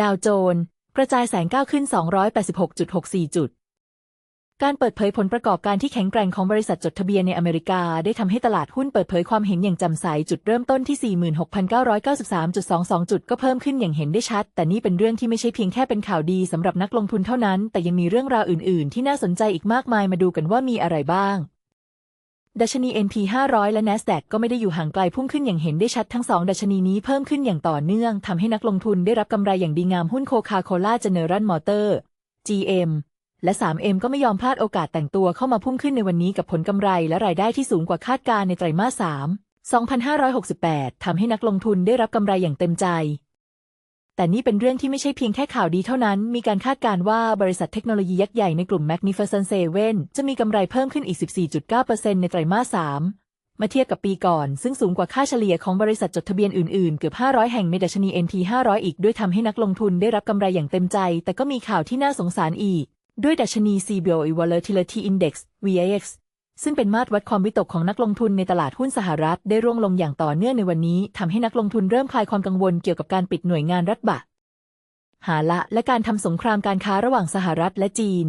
ดาวโจนส์กระจายแสงก้าวขึ้น 286.64 จุด การเปิดเผยผลประกอบการที่แข็งแกร่งของบริษัทจดทะเบียนในอเมริกา ได้ทำให้ตลาดหุ้นเปิดเผยความเห็นอย่างจำใสจุดเริ่มต้นที่ 46,993.22 จุดก็เพิ่มขึ้นอย่างเห็นได้ชัด แต่นี่เป็นเรื่องที่ไม่ใช่เพียงแค่เป็นข่าวดีสำหรับนักลงทุนเท่านั้น แต่ยังมีเรื่องราวอื่น ๆ ที่น่าสนใจอีกมากมายมาดูกันว่ามีอะไรบ้าง ดัชนี NP 500 และ NASDAQ ก็ไม่ได้อยู่ห่างไกลพุ่งขึ้นอย่างเห็นได้ชัดทั้งสองดัชนีนี้เพิ่มขึ้นอย่างต่อเนื่องทำให้นักลงทุนได้รับกำไรอย่างดีงามหุ้นโคคาโคล่าเจเนอรัลมอเตอร์ GM และ 3M ก็ไม่ยอมพลาดโอกาสแต่งตัวเข้ามาพุ่งขึ้นในวันนี้กับผลกำไรและรายได้ที่สูงกว่าคาดการในไตรมาส 3 2568 ทำให้นักลงทุนได้รับกำไรอย่างเต็มใจ แต่นี่เป็นเรื่องที่ไม่ใช่เพียงแค่ข่าวดีเท่านั้น มีการคาดการว่าบริษัทเทคโนโลยียักษ์ใหญ่ในกลุ่ม Magnificent Seven จะมีกำไรเพิ่มขึ้นอีก 14.9%ในไตรมาส 3 มาเทียบกับปีก่อน ซึ่งสูงกว่าค่าเฉลี่ยของบริษัทจดทะเบียนอื่นๆ เกือบ 500 แห่งในดัชนี NT 500 อีกด้วยทำให้นักลงทุนได้รับกำไรอย่างเต็มใจ แต่ก็มีข่าวที่น่าสงสารอีก ด้วยดัชนี CBOE Volatility Index VIX ซึ่งเป็นมาตรวัดความวิตกของนักลงทุนในตลาดหุ้นสหรัฐได้ร่วงลงอย่างต่อเนื่องในวันนี้ทำให้นักลงทุนเริ่มคลายความกังวลเกี่ยวกับการปิดหน่วยงานรัฐบะหาละ และการทำสงครามการค้าระหว่างสหรัฐและจีน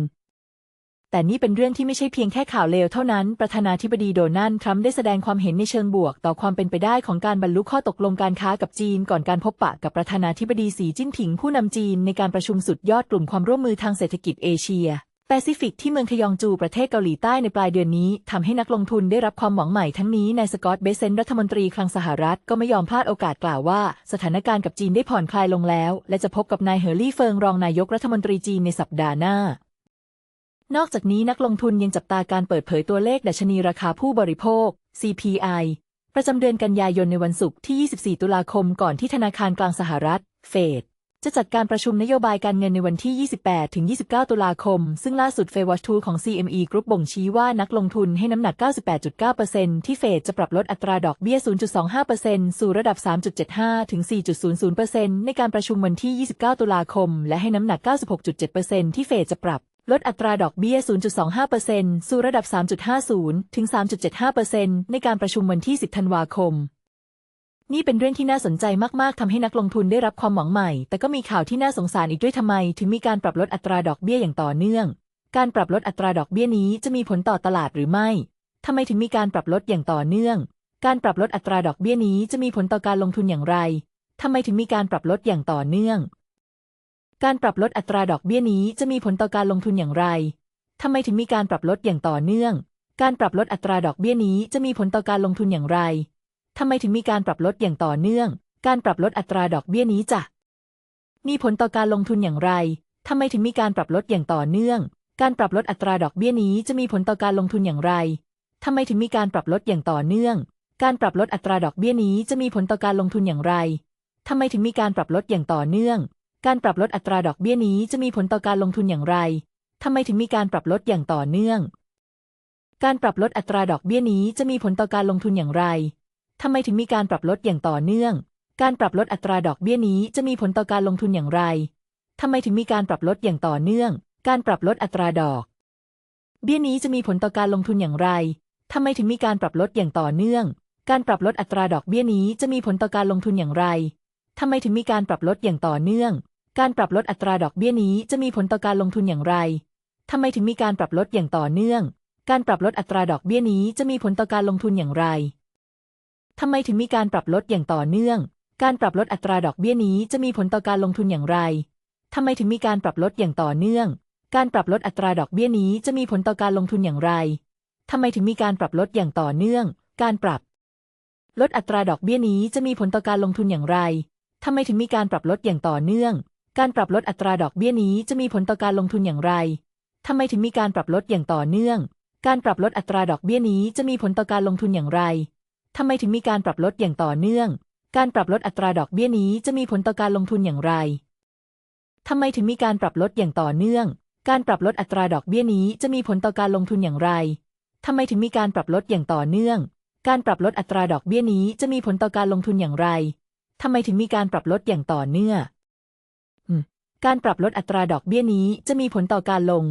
แต่นี่เป็นเรื่องที่ไม่ใช่เพียงแค่ข่าวเลวเท่านั้น ประธานาธิบดีโดนัลด์ทรัมป์ได้แสดงความเห็นในเชิงบวก ต่อความเป็นไปได้ของการบรรลุข้อตกลงการค้ากับจีน ก่อนการพบปะกับประธานาธิบดีสีจิ้นผิงผู้นำจีนในการประชุมสุดยอดกลุ่มความร่วมมือทางเศรษฐกิจเอเชีย ปซิฟิกที่เมืองทยองจูประเทศเกาหลีใต้ในปลายเดือนนี้ทำให้นักลงทุนได้รับความหวังใหม่ทั้งนี้นายสกอตต์เบเซนรัฐมนตรีคลังสหรัฐก็ไม่ยอมพลาดโอกาสกล่าวว่า สถานการณ์กับจีนได้ผ่อนคลายลงแล้ว และจะพบกับนายเฮอร์รี่เฟิงรองนายกรัฐมนตรีจีนในสัปดาห์หน้านอกจากนี้นักลงทุนยังจับตาการเปิดเผยตัวเลขดัชนีราคาผู้บริโภค CPI ประจำเดือนกันยายนในวันศุกร์ที่ 24 ตุลาคมก่อนที่ธนาคารกลางสหรัฐ เฟด จะจัดการประชุมนโยบายการเงินในวันที่ 28ถึง29 ตุลาคม ซึ่งล่าสุดเฟวัชทูของ CME Group บ่งชี้ว่านักลงทุนให้น้ำหนัก 98.9%ที่เฟดจะปรับลดอัตราดอกเบี้ย 0.25%สู่ระดับ 3.75ถึง4.00%ในการประชุมวันที่ 29 ตุลาคม และให้น้ำหนัก 96.7%ที่เฟดจะปรับลดอัตราดอกเบี้ย 0.25%สู่ระดับ 3.50ถึง3.75%ในการประชุมวันที่ 10 ธันวาคม นี่เป็นเรื่องที่น่าสนใจมากๆทำให้นักลงทุนได้รับความหวังใหม่ แต่ก็มีข่าวที่น่าสงสารอีกด้วยทำไม ถึงมีการปรับลดอัตราดอกเบี้ยอย่างต่อเนื่อง การปรับลดอัตราดอกเบี้ยนี้จะมีผลต่อตลาดหรือไม่ทำไมถึงมีการปรับลดอย่างต่อเนื่อง การปรับลดอัตราดอกเบี้ยนี้จะมีผลต่อการลงทุนอย่างไรทำไมถึงมีการปรับลดอย่างต่อเนื่อง การปรับลดอัตราดอกเบี้ยนี้จะมีผลต่อการลงทุนอย่างไรทำไมถึงมีการปรับลดอย่างต่อเนื่อง การปรับลดอัตราดอกเบี้ยนี้จะมีผลต่อการลงทุนอย่างไร ทำไมถึงมีการปรับลดอย่างต่อเนื่อง การปรับลดอัตราดอกเบี้ยนี้จะมีผลต่อการลงทุนอย่างไรทำไมถึงมีการปรับลดอย่างต่อเนื่อง การปรับลดอัตราดอกเบี้ยนี้จะมีผลต่อการลงทุนอย่างไรทำไมถึงมีการปรับลดอย่างต่อเนื่อง การปรับลดอัตราดอกเบี้ยนี้จะมีผลต่อการลงทุนอย่างไรทำไมถึงมีการปรับลดอย่างต่อเนื่อง การปรับลดอัตราดอกเบี้ยนี้จะมีผลต่อการลงทุนอย่างไรทำไมถึงมีการปรับลดอย่างต่อเนื่อง การปรับลดอัตราดอกเบี้ยนี้จะมีผลต่อการลงทุนอย่างไร ทำไมถึงมีการปรับลดอย่างต่อเนื่อง การปรับลดอัตราดอกเบี้ยนี้จะมีผลต่อการลงทุนอย่างไรทำไมถึงมีการปรับลดอย่างต่อเนื่อง การปรับลดอัตราดอก เบี้ยนี้จะมีผลต่อการลงทุนอย่างไรทำไมถึงมีการปรับลดอย่างต่อเนื่อง การปรับลดอัตราดอกเบี้ยนี้จะมีผลต่อการลงทุนอย่างไรทำไมถึงมีการปรับลดอย่างต่อเนื่อง การปรับลดอัตราดอกเบี้ยนี้จะมีผลต่อการลงทุนอย่างไรทำไมถึงมีการปรับลดอย่างต่อเนื่อง การปรับลดอัตราดอกเบี้ยนี้จะมีผลต่อการลงทุนอย่างไร ทำไมถึงมีการปรับลดอย่างต่อเนื่อง การปรับลดอัตราดอกเบี้ยนี้จะมีผลต่อการลงทุนอย่างไร ทำไมถึงมีการปรับลดอย่างต่อเนื่อง การปรับลดอัตราดอกเบี้ยนี้จะมีผลต่อการลงทุนอย่างไร ทำไมถึงมีการปรับลดอย่างต่อเนื่อง การปรับ ลดอัตราดอกเบี้ยนี้จะมีผลต่อการลงทุนอย่างไร ทำไมถึงมีการปรับลดอย่างต่อเนื่อง การปรับลดอัตราดอกเบี้ยนี้จะมีผลต่อการลงทุนอย่างไร ทำไมถึงมีการปรับลดอย่างต่อเนื่อง การปรับลดอัตราดอกเบี้ยนี้จะมีผลต่อการลงทุนอย่างไร ทำไมถึงมีการปรับลดอย่างต่อเนื่อง การปรับลดอัตราดอกเบี้ยนี้จะมีผลต่อการลงทุนอย่างไรทำไมถึงมีการปรับลดอย่างต่อเนื่อง การปรับลดอัตราดอกเบี้ยนี้จะมีผลต่อการลงทุนอย่างไรทำไมถึงมีการปรับลดอย่างต่อเนื่อง การปรับลดอัตราดอกเบี้ยนี้จะมีผลต่อการลงทุนอย่างไรทำไมถึงมีการปรับลดอย่างต่อเนื่อง การปรับลดอัตราดอกเบี้ยนี้จะมีผลต่อการลง